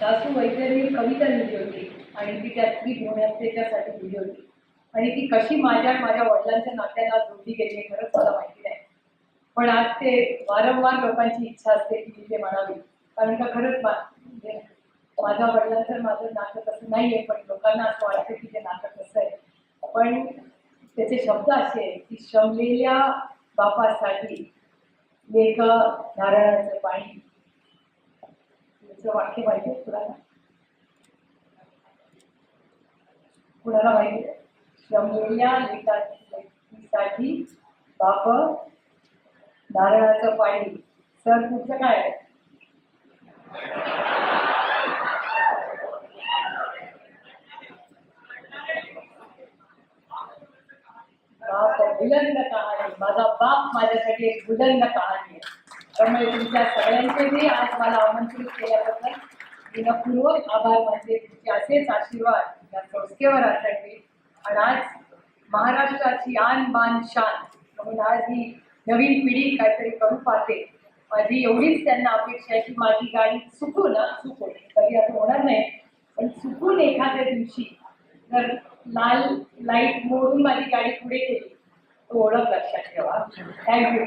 सासू वैद्यांनी कविता लिहिली होती आणि ती त्या असते गुणवत्तेच्यासाठी लिहिली होती आणि ती कशी माझ्या माझ्या वडिलांच्या नात्याला जोडली गेली खरंच मला माहिती नाही. पण आज ते वारंवार लोकांची इच्छा असते की तिथे ते म्हणावी. कारण का खरंच म्हणजे माझ्या वडिलांचं माझं नातं तसं नाही आहे पण लोकांना असं वाटतं की ते नातं कसं आहे. पण त्याचे शब्द असे आहेत की शमलेल्या बापासाठी लेख नारळाचं पाणी तिचं वाक्य पाहिजे कुणाला कुणाला पाहिजे आहे? शमलेल्या बाप नारळाचं पाणी. सर तुमचं काय आहे? बाप बुलंद कहाणी. माझा बाप माझ्यासाठी एक बुलंद कहाणी. आहे त्यामुळे तुमच्या सगळ्यांचे मी आज मला आमंत्रित केल्याबद्दल विनपूर्वक आभार मानले तुमचे असेच आशीर्वाद या संस्थेवर असायचे. आणि आज महाराष्ट्राची आन बान शान म्हणून आज ही नवीन पिढी काहीतरी करू पाहते. माझी एवढीच त्यांना अपेक्षा आहे की माझी गाडी चुकून ना चुकून कधी असं होणार नाही पण चुकून एखाद्या दिवशी जर लाल लाइट मोडून माझी गाडी पुढे गेली तो ओळख लक्षात ठेवा. थँक्यू